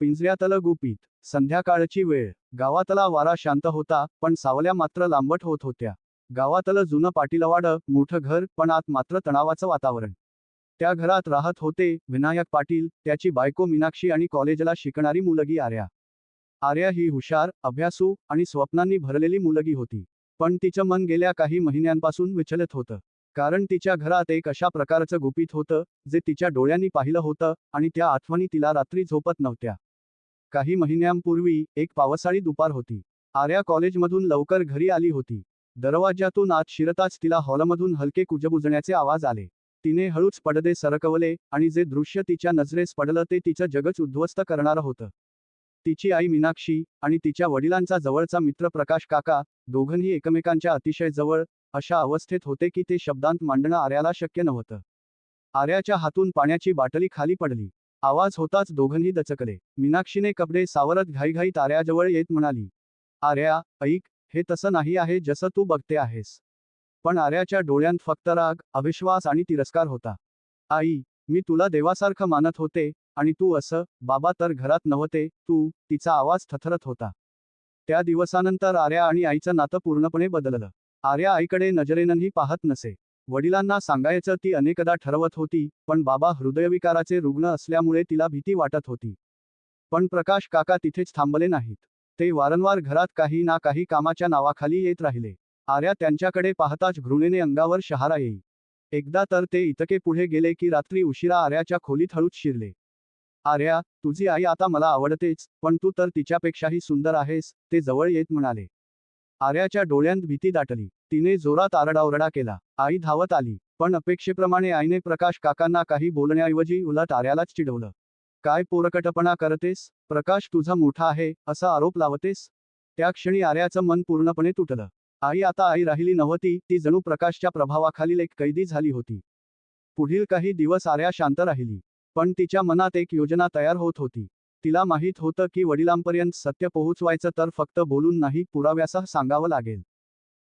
पिंजऱ्यातलं गुपित. संध्याकाळची वेळ. गावातला वारा शांत होता पण सावल्या मात्र लांबट होत होत्या. गावातलं जुनं पाटीलवाडं मोठं घर पण आत मात्र तणावाचं वातावरण. त्या घरात राहत होते विनायक पाटील त्याची बायको मीनाक्षी आणि कॉलेजला शिकणारी मुलगी आर्या. आर्या ही हुशार अभ्यासू आणि स्वप्नांनी भरलेली मुलगी होती. पण तिचं मन गेल्या काही महिन्यांपासून विचलित होतं. कारण तिच्या घरात एक अशा प्रकारचं गुपित होतं जे तिच्या डोळ्यांनी पाहिलं होतं आणि त्या आठवणी तिला रात्री झोपत नव्हत्या. काही महिन्यांपूर्वी एक पावसाळी दुपार होती. आर्या कॉलेजमधून लवकर घरी आली होती. दरवाज्यातून आत शिरताच तिला हॉलमधून हलके कुजबुजण्याचे आवाज आले. तिने हळूच पडदे सरकवले आणि जे दृश्य तिच्या नजरेस पडलं ते तिचं जगच उद्ध्वस्त करणारं होतं. तिची आई मीनाक्षी आणि तिच्या वडिलांचा जवळचा मित्र प्रकाश काका दोघंही एकमेकांच्या अतिशय जवळ अशा अवस्थेत होते की ते शब्दांत मांडणं आर्याला शक्य नव्हतं. आर्याच्या हातून पाण्याची बाटली खाली पडली. आवाज होताच दोघंही दचकले. मीनाक्षीने कपडे सावरत घाईघाईत ताऱ्याजवळ येत म्हणाली आर्या ऐक हे तसं नाही आहे जसं तू बघते आहेस पण आर्याच्या डोळ्यांत फक्त राग अविश्वास आणि तिरस्कार होता. आई मी तुला देवासारखं मानत होते आणि तू असं बाबा तर घरात नव्हते तू तिचा आवाज थथरत होता त्या दिवसानंतर आर्या आणि आईचं नातं पूर्णपणे बदललं. आर्या आईकडे नजरेनंही पाहत नसे. वडिलांना सांगायचं ती अनेकदा ठरवत होती पण बाबा हृदयविकाराचे रुग्ण असल्यामुळे तिला भीती वाटत होती. पण प्रकाश काका तिथेच थांबले नाहीत. ते वारंवार घरात काही ना काही कामाच्या नावाखाली येत राहिले. आर्या त्यांच्याकडे पाहताच घृणेने अंगावर शहारा येई. एकदा तर ते इतके पुढे गेले की रात्री उशिरा आर्याच्या खोलीत हळूच शिरले. आर्या तुझी आई आता मला आवडतेच पण तू तर तिच्यापेक्षाही सुंदर आहेस ते जवळ येत म्हणाले. आर्याच्या डोळ्यांत भीती दाटली. तिने जोरात आरडाओरडा केला. आई धावत आली पण अपेक्षेप्रमाणे आईने प्रकाश काकांना काही बोलण्याऐवजी उलट आर्यालाच चिडवलं. काय पोरकटपणा करतेस? प्रकाश तुझा मोठा आहे असा आरोप लावतेस? त्या क्षणी आर्याचं मन पूर्णपणे तुटलं. आई आता आई राहिली नव्हती ती जणू प्रकाशच्या प्रभावाखालील एक कैदी झाली होती. पुढील काही दिवस आर्या शांत राहिली पण तिच्या मनात एक योजना तयार होत होती. तिला माहीत होतं की वडिलांपर्यंत सत्य पोहोचवायचं तर फक्त बोलून नाही पुराव्यासह सांगावं लागेल.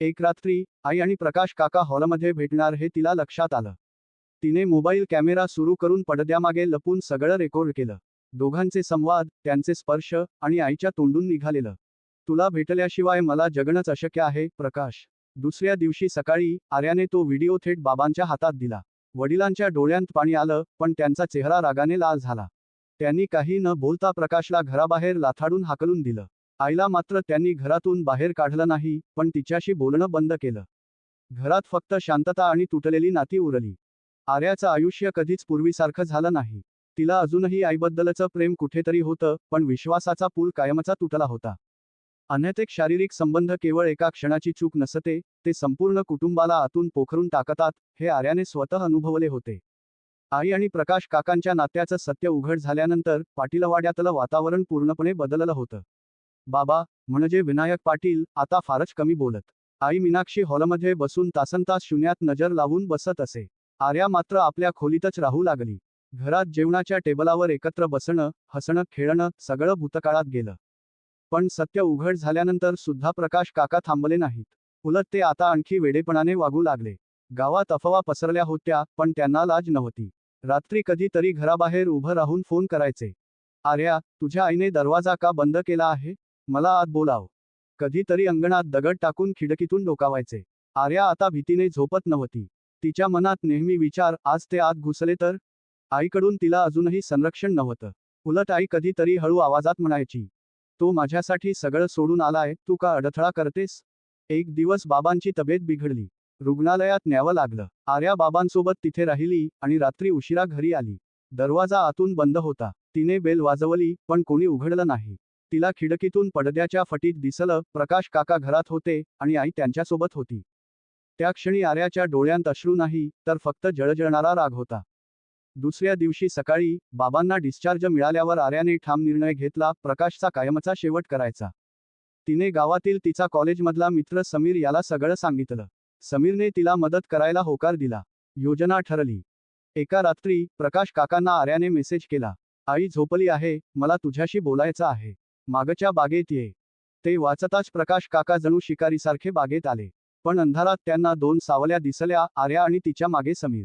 एक रात्री आई आणि प्रकाश काका हॉलमध्ये भेटणार हे तिला लक्षात आलं. तिने मोबाईल कॅमेरा सुरू करून पडद्यामागे लपून सगळं रेकॉर्ड केलं. दोघांचे संवाद त्यांचे स्पर्श आणि आईच्या तोंडून निघालेलं. तुला भेटल्याशिवाय मला जगणंच अशक्य आहे प्रकाश. दुसऱ्या दिवशी सकाळी आर्याने तो व्हिडिओ थेट बाबांच्या हातात दिला. वडिलांच्या डोळ्यांत पाणी आलं पण त्यांचा चेहरा रागाने लाल झाला. त्यांनी काही न बोलता प्रकाशला घराबाहेर लाथाडून हाकलून दिलं. आईला मात्र त्यांनी घरातून बाहेर काढलं नाही पण तिच्याशी बोलणं बंद केलं. घरात फक्त शांतता आणि तुटलेली नाती उरली. आर्याचं आयुष्य कधीच पूर्वीसारखं झालं नाही. तिला अजूनही आईबद्दलचं प्रेम कुठेतरी होतं पण विश्वासाचा पूल कायमचा तुटला होता. अनैतिक शारीरिक संबंध केवळ एका क्षणाची चूक नसते ते संपूर्ण कुटुंबाला आतून पोखरून टाकतात हे आर्याने स्वतः अनुभवले होते. आई आणि प्रकाश काकांच्या नात्याचं सत्य उघड झाल्यानंतर पाटीलवाड्यातलं वातावरण पूर्णपणे बदललं होतं. बाबा म्हणजे विनायक पाटील आता फारच कमी बोलत. आई मीनाक्षी हॉलमध्ये बसून तासनतास शून्यात नजर लावून बसत असे. आर्या मात्र आपल्या खोलीतच राहू लागली. घरात जेवणाच्या टेबलावर एकत्र बसणं हसणं खेळणं सगळं भूतकाळात गेलं. पण सत्य उघड झाल्यानंतर सुद्धा प्रकाश काका थांबले नाहीत. उलट ते आता आणखी वेडेपणाने वागू लागले. गावात अफवा पसरल्या होत्या पण त्यांना लाज नव्हती. रात्री कधीतरी घराबाहेर उभं राहून फोन करायचे. आर्या तुझ्या आईने दरवाजा का बंद केला आहे? मला आत बोलाव. कधीतरी अंगणात दगड टाकून खिडकीतून डोकावायचे. आर्या आता भीतीने झोपत नव्हती. तिच्या मनात नेहमी विचार आज ते आत घुसले तर? आईकडून तिला अजूनही संरक्षण नव्हतं. उलट आई कधीतरी हळू आवाजात म्हणायची तो माझ्यासाठी सगळं सोडून आलाय तू का अडथळा करतेस? एक दिवस बाबांची तब्येत बिघडली. रुग्णालयात न्यावं लागलं. आर्या बाबांसोबत तिथे राहिली आणि रात्री उशिरा घरी आली. दरवाजा आतून बंद होता. तिने बेल वाजवली पण कोणी उघडलं नाही. तिला खिडकीतून पडद्याच्या फटीत दिसलं प्रकाश काका घरात होते आणि आई त्यांच्यासोबत होती. त्या क्षणी आर्याच्या डोळ्यांत अश्रू नाही तर फक्त जळजळणारा राग होता. दुसऱ्या दिवशी सकाळी बाबांना डिस्चार्ज मिळाल्यावर आर्याने ठाम निर्णय घेतला प्रकाशचा कायमचा शेवट करायचा. तिने गावातील तिचा कॉलेजमधला मित्र समीर याला सगळं सांगितलं. समीरने तिला मदत करायला होकार दिला. योजना ठरली. एका रात्री प्रकाश काकांना आर्याने मेसेज केला. आई झोपली आहे मला तुझ्याशी बोलायचं आहे. मागच्या बागेत ये. ते वाचताच प्रकाश काका जणू शिकारीसारखे बागेत आले. पण अंधारात त्यांना दोन सावल्या दिसल्या आर्या आणि तिच्यामागे समीर.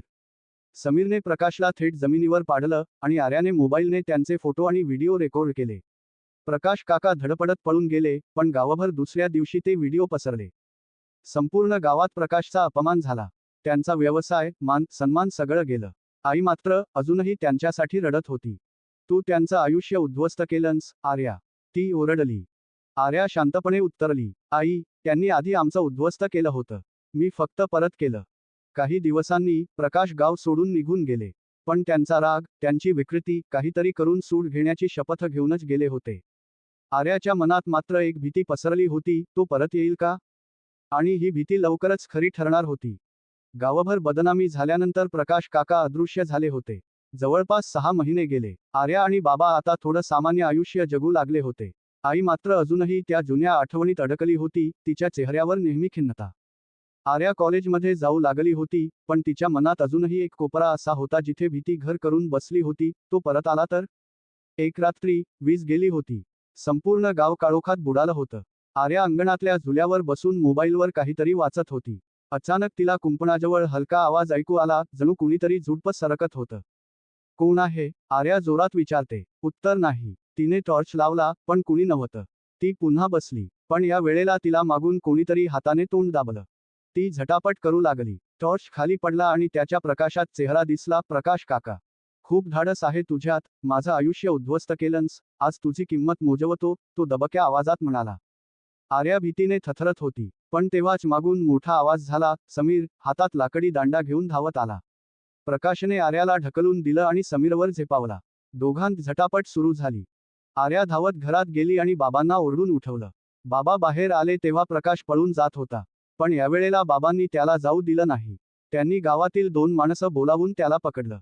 समीरने प्रकाशला थेट जमिनीवर पाडलं आणि आर्याने मोबाईलने त्यांचे फोटो आणि व्हिडिओ रेकॉर्ड केले. प्रकाश काका धडपडत पळून गेले पण गावभर दुसऱ्या दिवशी ते व्हिडिओ पसरले. संपूर्ण गावात प्रकाशचा अपमान झाला. त्यांचा व्यवसाय मान सन्मान सगळं गेलं. आई मात्र अजूनही त्यांच्यासाठी रडत होती. तू त्यांचं आयुष्य उद्ध्वस्त केलंस आर्या. ती ओरडली. आर्या शांतपणे उत्तरली आई त्यांनी आधी आमचं उद्ध्वस्त केलं होतं. मी फक्त परत केलं. काही दिवसांनी प्रकाश गाव सोडून निघून गेले. पण त्यांचा राग त्यांची विकृती काहीतरी करून सूड घेण्याची शपथ घेऊनच गेले होते. आर्याच्या मनात मात्र एक भीती पसरली होती तो परत येईल का? आणि ही भीती लवकरच खरी ठरणार होती. गावभर बदनामी झाल्यानंतर प्रकाश काका अदृश्य झाले होते. जवळपास सहा महिने गेले. आर्या आणि बाबा आता थोडं सामान्य आयुष्य जगू लागले होते. आई मात्र अजूनही त्या जुन्या आठवणीत अडकली होती तिच्या चेहऱ्यावर नेहमी खिन्नता. आर्या कॉलेजमध्ये जाऊ लागली होती पण तिच्या मनात अजूनही एक कोपरा असा होता जिथे भीती घर करून बसली होती तो परत आला तर? एक रात्री वीज गेली होती. संपूर्ण गाव काळोखात बुडालं होतं. आर्या अंगणातल्या झुल्यावर बसून मोबाईलवर काहीतरी वाचत होती. अचानक तिला कुंपणाजवळ हलका आवाज ऐकू आला जणू कुणीतरी झुडपत सरकत होतं. कोण आहे? आर्या जोरात विचारते. उत्तर नाही. तिने टॉर्च लावला पण कुणी नव्हतं. ती पुन्हा बसली. पण या वेळेला तिला मागून कोणीतरी हाताने तोंड दाबलं. ती झटापट करू लागली. टॉर्च खाली पडला आणि त्याच्या प्रकाशात चेहरा दिसला प्रकाश काका खूप धाडस आहे तुझ्यात. माझं आयुष्य उद्ध्वस्त केलंस. आज तुझी किंमत मोजवतो. तो दबक्या आवाजात म्हणाला. आर्या भीतीने थथरत होती. पण तेव्हाच मागून मोठा आवाज झाला. समीर हातात लाकडी दांडा घेऊन धावत आला. प्रकाशने आर्याला ढकलून दिलं आणि समीरवर झेपावला. दोघांत झटापट सुरू झाली. आर्या धावत घरात गेली आणि बाबांना ओरडून उठवलं. बाबा बाहेर आले तेव्हा प्रकाश पळून जात होता. पण यावेळेला बाबांनी त्याला जाऊ दिलं नाही. त्यांनी गावातील दोन माणसं बोलावून त्याला पकडलं.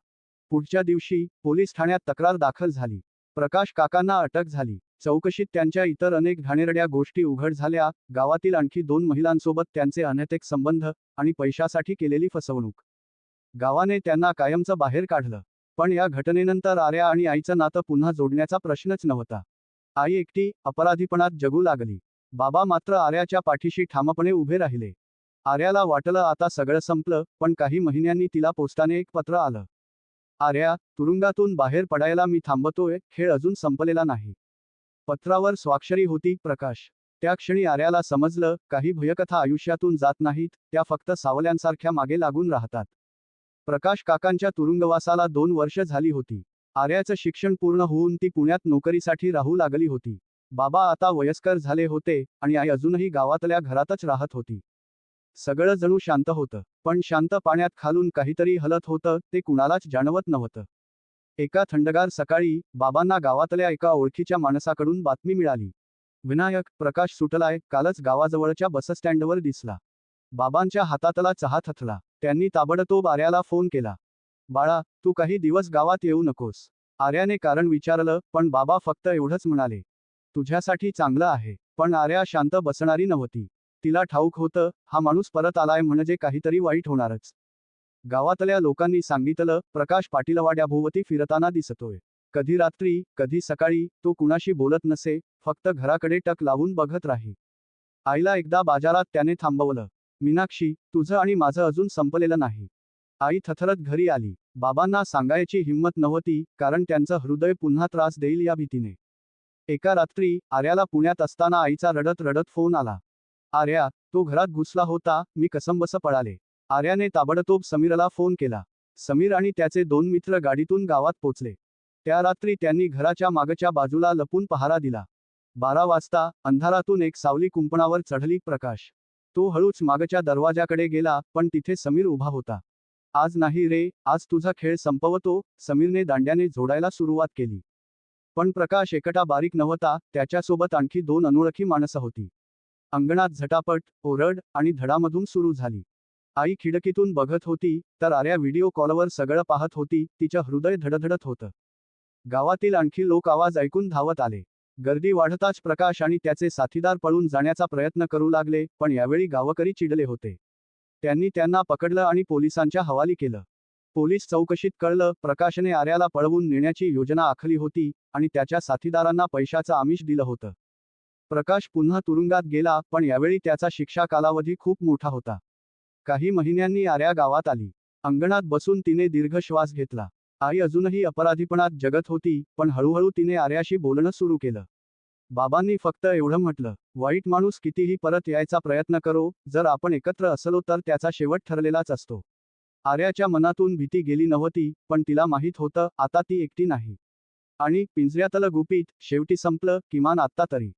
पुढच्या दिवशी पोलीस ठाण्यात तक्रार दाखल झाली. प्रकाश काकांना अटक झाली. चौकशीत त्यांच्या इतर अनेक घाणेरड्या गोष्टी उघड झाल्या. गावातील आणखी दोन महिलांसोबत त्यांचे अनैतिक संबंध आणि पैशासाठी केलेली फसवणूक. गावाने त्यांना कायमचं बाहेर काढलं. पण या घटनेनंतर आर्या आणि आईचं नातं पुन्हा जोडण्याचा प्रश्नच नव्हता. आई एकटी अपराधीपणात जगू लागली. बाबा मात्र आर्याच्या पाठीशी ठामपणे उभे राहिले. आर्याला वाटलं आता सगळं संपलं पण काही महिन्यांनी तिला पोस्टाने एक पत्र आलं. आर्या तुरुंगातून बाहेर पडायला मी थांबतोय खेळ अजून संपलेला नाही. पत्रावर स्वाक्षरी होती प्रकाश. त्या क्षणी आर्याला समजलं काही भयकथा आयुष्यातून जात नाहीत त्या फक्त सावल्यांसारख्या मागे लागून राहतात. प्रकाश काकांच्या तुरुंगवासाला दोन वर्ष झाली होती. आर्याचं शिक्षण पूर्ण होऊन ती पुण्यात नोकरीसाठी राहू लागली होती. बाबा आता वयस्कर झाले होते आणि आई अजूनही गावातल्या घरातच राहत होती. सगळं जणू शांत होतं पण शांत पाण्यात खालून काहीतरी हलत होतं ते कुणालाच जाणवत नव्हतं. एका थंडगार सकाळी बाबांना गावातल्या एका ओळखीच्या माणसाकडून बातमी मिळाली. विनायक प्रकाश सुटलाय कालच गावाजवळच्या बसस्टँडवर दिसला. बाबांच्या हातातला चहा थथला त्यांनी ताबडतोब आर्याला फोन केला. बाळा तू काही दिवस गावात येऊ नकोस. आर्याने कारण विचारलं पण बाबा फक्त एवढंच म्हणाले. तुझ्यासाठी चांगलं आहे पण आर्या शांत बसणारी नव्हती. तिला ठाऊक होतं हा माणूस परत आलाय म्हणजे काहीतरी वाईट होणारच. गावातल्या लोकांनी सांगितलं प्रकाश पाटीलवाड्याभोवती फिरताना दिसतोय. कधी रात्री कधी सकाळी तो कुणाशी बोलत नसे फक्त घराकडे टक लावून बघत राही. आईला एकदा बाजारात त्याने थांबवलं. मीनाक्षी तुझं आणि माझं अजून संपलेलं नाही. आई थथरत घरी आली. बाबांना सांगायची हिंमत नव्हती कारण त्यांचं हृदय पुन्हा त्रास देईल या भीतीने. एका रात्री आर्याला पुण्यात असताना आईचा रडत रडत फोन आला. आर्या तो घरात घुसला होता मी कसंबस पळाले. आर्याने ताबडतोब समीरला फोन केला. समीर आणि त्याचे दोन मित्र गाडीतून गावात पोचले. त्या रात्री त्यांनी घराच्या मागच्या बाजूला लपून पहारा दिला. बारा वाजता अंधारातून एक सावली कुंपणावर चढली प्रकाश. तो हळूच मागच्या दरवाजाकडे गेला पण तिथे समीर उभा होता. आज नाही रे आज तुझा खेळ संपवतो समीरने दांड्याने जोडायला सुरुवात केली. पण प्रकाश एकटा बारीक नव्हता त्याच्यासोबत आणखी दोन अनोळखी माणसं होती. अंगणात झटापट ओरड आणि धडामधून सुरू झाली. आई खिडकीतून बघत होती तर आर्या व्हिडिओ कॉलवर सगळं पाहत होती तिचं हृदय धडधडत होतं. गावातील आणखी लोक आवाज ऐकून धावत आले. गर्दी वाढताच प्रकाश आणि त्याचे साथीदार पळून जाण्याचा प्रयत्न करू लागले पण यावेळी गावकरी चिडले होते. त्यांनी त्यांना पकडलं आणि पोलिसांच्या हवाली केलं. पोलीस चौकशीत कळलं प्रकाशने आर्याला पळवून नेण्याची योजना आखली होती आणि त्याच्या साथीदारांना पैशाचं आमिष दिलं होतं. प्रकाश पुन्हा तुरुंगात गेला पण यावेळी त्याचा शिक्षा कालावधी खूप मोठा होता. काही महिन्यांनी आर्या गावात आली. अंगणात बसून तिने दीर्घ श्वास घेतला. आई अजूनही अपराधीपणात जगत होती पण हळूहळू तिने आर्याशी बोलणं सुरू केलं. बाबांनी फक्त एवढं म्हटलं वाईट माणूस कितीही परत यायचा प्रयत्न करो जर आपण एकत्र असलो तर त्याचा शेवट ठरलेलाच असतो. आर्याच्या मनातून भीती गेली नव्हती पण तिला माहीत होतं आता ती एकटी नाही. आणि पिंजऱ्यातलं गुपित शेवटी संपलं किमान आत्ता तरी.